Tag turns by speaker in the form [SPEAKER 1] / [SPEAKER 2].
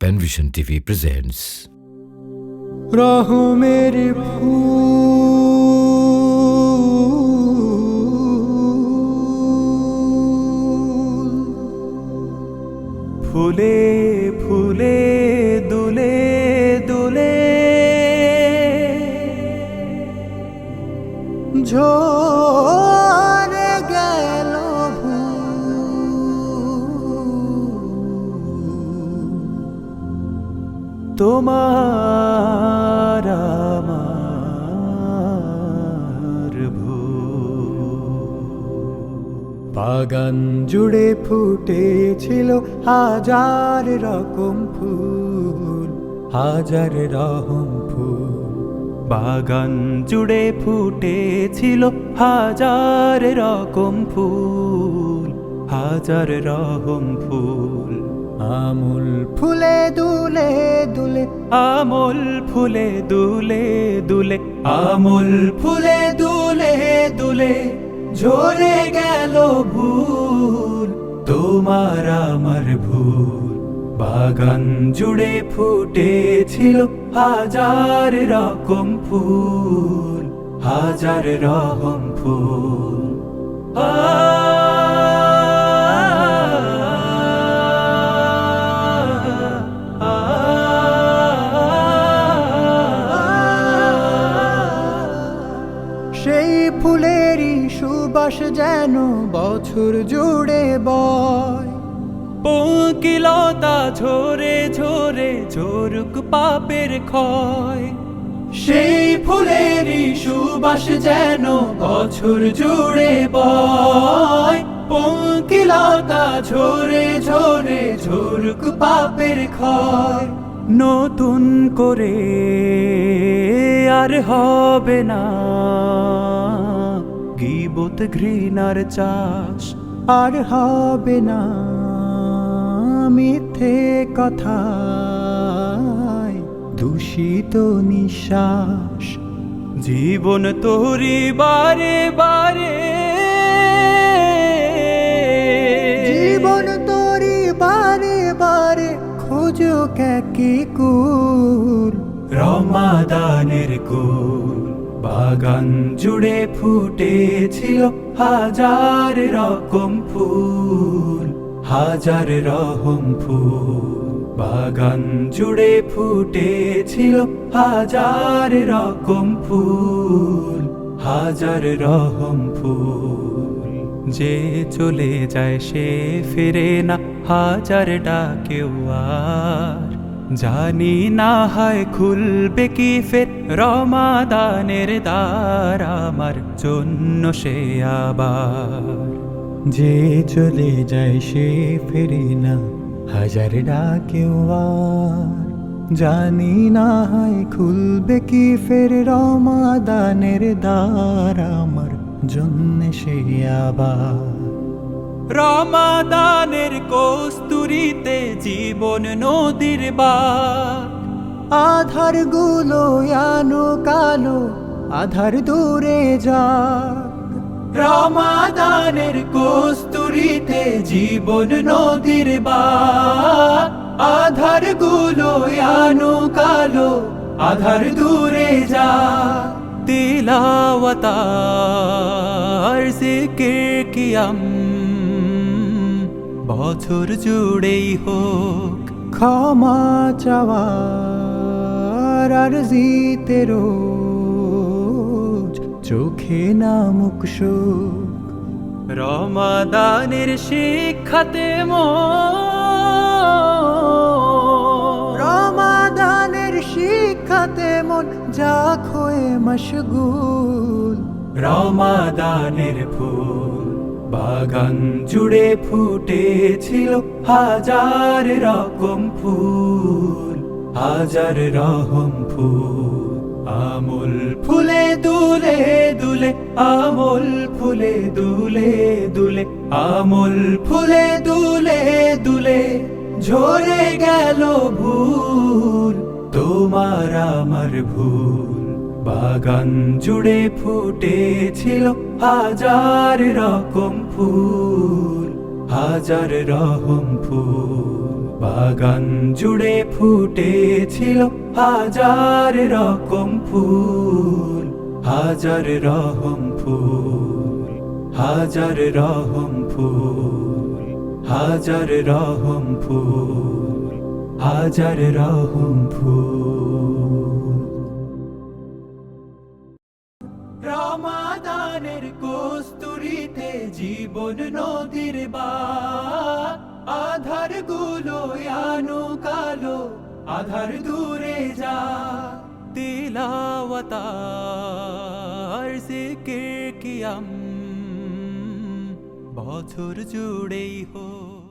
[SPEAKER 1] Panvision TV presents
[SPEAKER 2] রহমের ফুল। ফুলে দুলে দুলে ঝরে তোমার আমার বাগান জুড়ে ফুটেছিল হাজার রকম ফুল, হাজার রকম ফুল। বাগান জুড়ে ফুটেছিল হাজার রকম ফুল, হাজার রকম ফুল। আমুল ফুলে দুলে দুলে, আমুল ফুলে দুলে দুলে, আমুল ফুলে দুলে দুলে, ঝরে গেল ভুল, তোমার আমার ভুল। বাগান জুড়ে ফুটেছিল হাজার রকম ফুল, হাজার রকম ফুল। সেই সুবাস যেন বছর জুড়ে বয়। পঙ্কিলতা ঝরে ঝরে ঝরুক পাপের ক্ষয়। সেই ফুলেরই সুবাস যেন বছর জুড়ে বয়। পঙ্কিলতা ঝরে ঝরে ঝরুক পাপের ক্ষয়। নতুন করে আর হবে না। গিবত ঘৃণার চাষ আর হবে না মিথ্যে কথা দূষিত নিঃশ্বাস জীবন তোরি বারে বারে। জীবন তোরি বারে বারে খোঁজো কি কুল? রমাদানের কুল। বাগান জুড়ে ফুটেছিল হাজার রকম ফুল, হাজার রকম ফুল। বাগান জুড়ে ফুটেছিল হাজার রকম ফুল, হাজার রকম ফুল। যে চলে যায় সে ফিরে না, হাজার ডাকেও আর। জানি না হয় খুলবে কি ফের রমাদানের দ্বার আমার জন্য সে আবার। যে চলে যায় সে ফেরে না, হাজার ডাকেও আর জানি না হয় খুলবে কি ফের রমাদানের দ্বার আমার জন্য সে আবার। রমাদানের কস্তুরিতে জীবন নদীর বা আধারগুলো আনো কালো আধার দূরে যা রমাদানের কস্তুরিতে জীবন নদীর বা আধারগুলো আনো কালো আধার দূরে যা তিলাওয়াতার জিকির কিয়াম। বছর জুড়েই হোক, ক্ষমা চাওয়ার আর জিতে রোজ চোখে না মুখ শোক রমাদানের শিক্ষাতে রমাদানের শিক্ষাতে মন যা খোয়ে মশগুল। রমাদানের ফুল। বাগান জুড়ে ফুটেছিল হাজার রকম ফুল, হাজার রকম ফুল। আমুল ফুলে দুলে দুলে, আমুল ফুলে দুলে দুলে, আমুল ফুলে দুলে দুলে, ঝরে গেল ভুল, তোমার আমার ভুল। বাগান জুড়ে ফুটেছিল হাজার রকম ফুল, হাজার রকম ফুল। বাগান জুড়ে ফুটেছিল হাজার রকম ফুল, হাজার রহম ফুল, হাজার রহম ফুল, হাজার রহম ফুল, হাজার রহম ফুল। জীবন নদীর বা আধারগুলো আনো কালো, আধার দূরে যা। তিলাওয়াতার জিকির কিয়াম বছর জুড়েই হোক।